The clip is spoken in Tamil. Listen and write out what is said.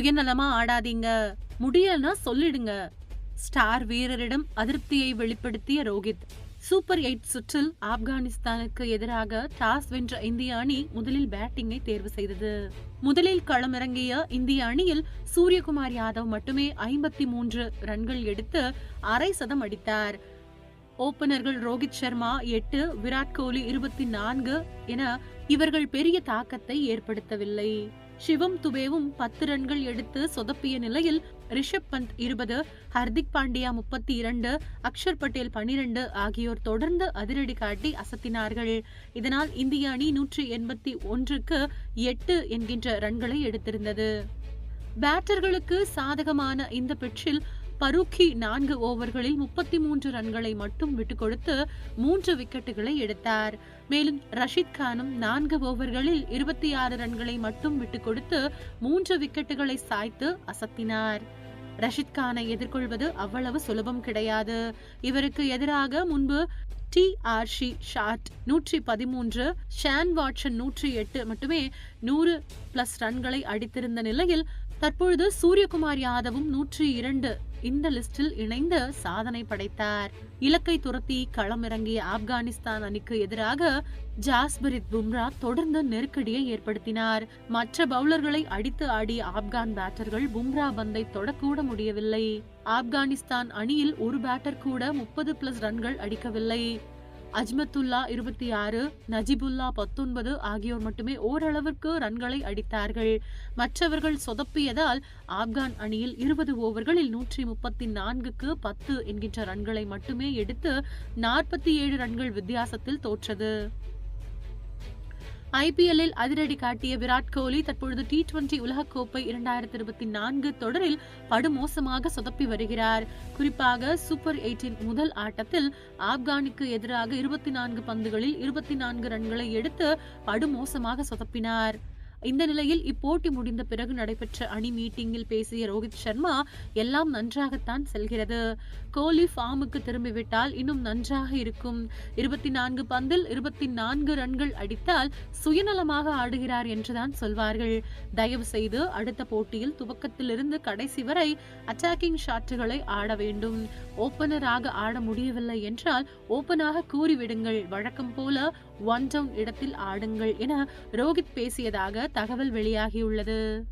சுயநலமா ஆடாதீங்க. முடியலன்னா சொல்லிடுங்க. ஸ்டார் வீரரிடம் அதிருப்தியை வெளிப்படுத்திய ரோஹித் சூப்பர் எயிட் சுற்றில் ஆப்கானிஸ்தானுக்கு எதிராக டாஸ் வென்ற இந்திய அணி முதலில் பேட்டிங்கை தேர்வு செய்தது. முதலில் களமிறங்கிய இந்திய அணியில் சூரியகுமார் யாதவ் மட்டுமே ஐம்பத்தி மூன்று ரன்கள் எடுத்து அரை சதம் அடித்தார். ஓபனர்கள் ரோஹித் சர்மா எட்டு விராட் கோலி இருபத்தி நான்கு என இவர்கள் பெரிய தாக்கத்தை ஏற்படுத்தவில்லை. சிவம் துபேவும் பத்து ரன்கள் எடுத்து சொதப்பிய நிலையில் ரிஷப் பந்த் இருபது ஹர்திக் பாண்டியா முப்பத்தி இரண்டு அக்ஷர் பட்டேல் பனிரெண்டு ஆகியோர் தொடர்ந்து அதிரடி காட்டி அசத்தினார்கள். இதனால் இந்திய அணி நூற்றி எண்பத்தி ஒன்றுக்கு எட்டு என்கின்ற ரன்களை எடுத்திருந்தது. பேட்டர்களுக்கு சாதகமான இந்த பிட்சில் பருக்கி நான்கு ஓவர்களில் முப்பத்தி மூன்று ரன்களை மட்டும் விட்டுக் கொடுத்து மூன்று விக்கெட்டுகளை எடுத்தார். மேலும் ரஷீத் கானும் நான்கு ஓவர்களில் இருபத்தி ஆறு ரன்களை மட்டும் விட்டுக் கொடுத்து மூன்று விக்கெட்டுகளை சாய்த்து அசத்தினார். ரஷித் கானை எதிர்கொள்வது அவ்வளவு சுலபம் கிடையாது. இவருக்கு எதிராக முன்பு டி ஆர்ஷி ஷாட் நூற்றி பதிமூன்று ஷான் வாட்சன் நூற்றி எட்டு மட்டுமே நூறு பிளஸ் ரன்களை அடித்திருந்த நிலையில் தற்பொழுது சூரியகுமார் யாதவும் நூற்றி இரண்டு இந்த லிஸ்டில் இணைந்து சாதனை படைத்தார். இலக்கை துரத்தி களமிறங்கிய ஆப்கானிஸ்தான் அணிக்கு எதிராக ஜாஸ்பரித் பும்ரா தொடர்ந்து நெருக்கடியை ஏற்படுத்தினார். மற்ற பவுலர்களை அடித்து ஆடிய ஆப்கான் பேட்டர்கள் பும்ரா பந்தை தொடக்கூட முடியவில்லை. ஆப்கானிஸ்தான் அணியில் ஒரு பேட்டர் கூட முப்பது பிளஸ் ரன்கள் அடிக்கவில்லை. அஜ்மத்துல்லா இருபத்தி ஆறு நஜிபுல்லா பத்தொன்பது ஆகியோர் மட்டுமே ஓரளவிற்கு ரன்களை அடித்தார்கள். மற்றவர்கள் சொதப்பியதால் ஆப்கான் அணியில் இருபது ஓவர்களில் நூற்றி முப்பத்தி நான்குக்கு பத்து என்கின்ற ரன்களை மட்டுமே எடுத்து நாற்பத்தி ஏழு ரன்கள் வித்தியாசத்தில் தோற்றது. ஐபிஎல்லில் அதிரடி காட்டிய விராட் கோலி தற்பொழுது டி டுவெண்டி உலகக்கோப்பை இரண்டாயிரத்தி இருபத்தி நான்கு தொடரில் படுமோசமாக சொதப்பி வருகிறார். குறிப்பாக சூப்பர் எயிட்டின் முதல் ஆட்டத்தில் ஆப்கானிக்கு எதிராக இருபத்தி நான்கு பந்துகளில் இருபத்தி நான்கு ரன்களை எடுத்து படுமோசமாக சொதப்பினார். இந்த நிலையில் இப்போட்டி முடிந்த பிறகு நடைபெற்ற அணி மீட்டிங்கில் பேசிய ரோஹித் சர்மா எல்லாம் நன்றாகத்தான் செல்கிறது. கோலி ஃபார்முக்கு திரும்பிவிட்டால் இன்னும் நன்றாக இருக்கும். இருபத்தி நான்கு பந்தில் இருபத்தி நான்கு ரன்கள் அடித்தால் சுயநலமாக ஆடுகிறார் என்றுதான் சொல்வார்கள். தயவு செய்து அடுத்த போட்டியில் துவக்கத்திலிருந்து கடைசி வரை அட்டாக்கிங் ஷாட்டுகளை ஆட வேண்டும். ஓபனராக ஆட முடியவில்லை என்றால் ஓபனாக கூறிவிடுங்கள். வழக்கம் போல ஒன் டவுன் இடத்தில் ஆடுங்கள் என ரோஹித் பேசியதாக தகவல் வெளியாகியுள்ளது.